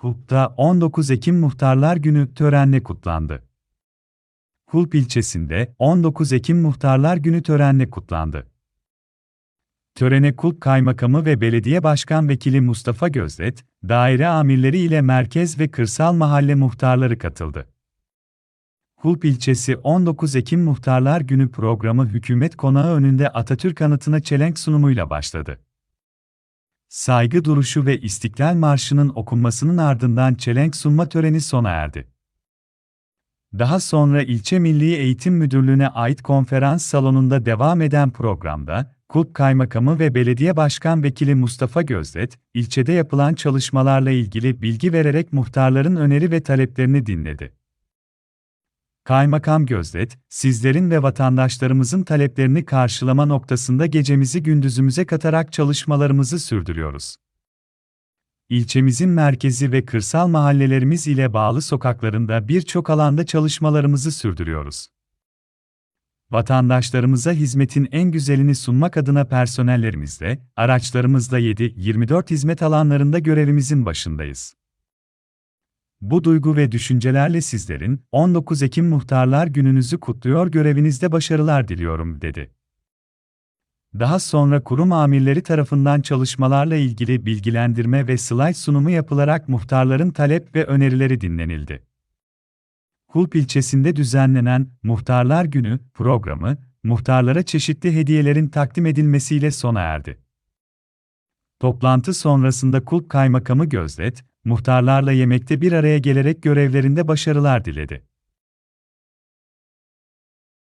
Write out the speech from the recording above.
Kulp'ta 19 Ekim Muhtarlar Günü törenle kutlandı. Kulp ilçesinde 19 Ekim Muhtarlar Günü törenle kutlandı. Törene Kulp Kaymakamı ve Belediye Başkan Vekili Mustafa Gözlet, daire amirleri ile merkez ve kırsal mahalle muhtarları katıldı. Kulp ilçesi 19 Ekim Muhtarlar Günü programı hükümet konağı önünde Atatürk anıtına çelenk sunumuyla başladı. Saygı duruşu ve İstiklal Marşı'nın okunmasının ardından çelenk sunma töreni sona erdi. Daha sonra İlçe Milli Eğitim Müdürlüğü'ne ait konferans salonunda devam eden programda, Kulp Kaymakamı ve Belediye Başkan Vekili Mustafa Gözdet, ilçede yapılan çalışmalarla ilgili bilgi vererek muhtarların öneri ve taleplerini dinledi. Kaymakam Gözdet, sizlerin ve vatandaşlarımızın taleplerini karşılama noktasında gecemizi gündüzümüze katarak çalışmalarımızı sürdürüyoruz. İlçemizin merkezi ve kırsal mahallelerimiz ile bağlı sokaklarında birçok alanda çalışmalarımızı sürdürüyoruz. Vatandaşlarımıza hizmetin en güzelini sunmak adına personellerimizle, araçlarımızla 7-24 hizmet alanlarında görevimizin başındayız. Bu duygu ve düşüncelerle sizlerin 19 Ekim Muhtarlar Gününüzü kutluyor görevinizde başarılar diliyorum dedi. Daha sonra kurum amirleri tarafından çalışmalarla ilgili bilgilendirme ve slide sunumu yapılarak muhtarların talep ve önerileri dinlenildi. Kulp ilçesinde düzenlenen Muhtarlar Günü programı, muhtarlara çeşitli hediyelerin takdim edilmesiyle sona erdi. Toplantı sonrasında Kulp Kaymakamı Gözlet, muhtarlarla yemekte bir araya gelerek görevlerinde başarılar diledi.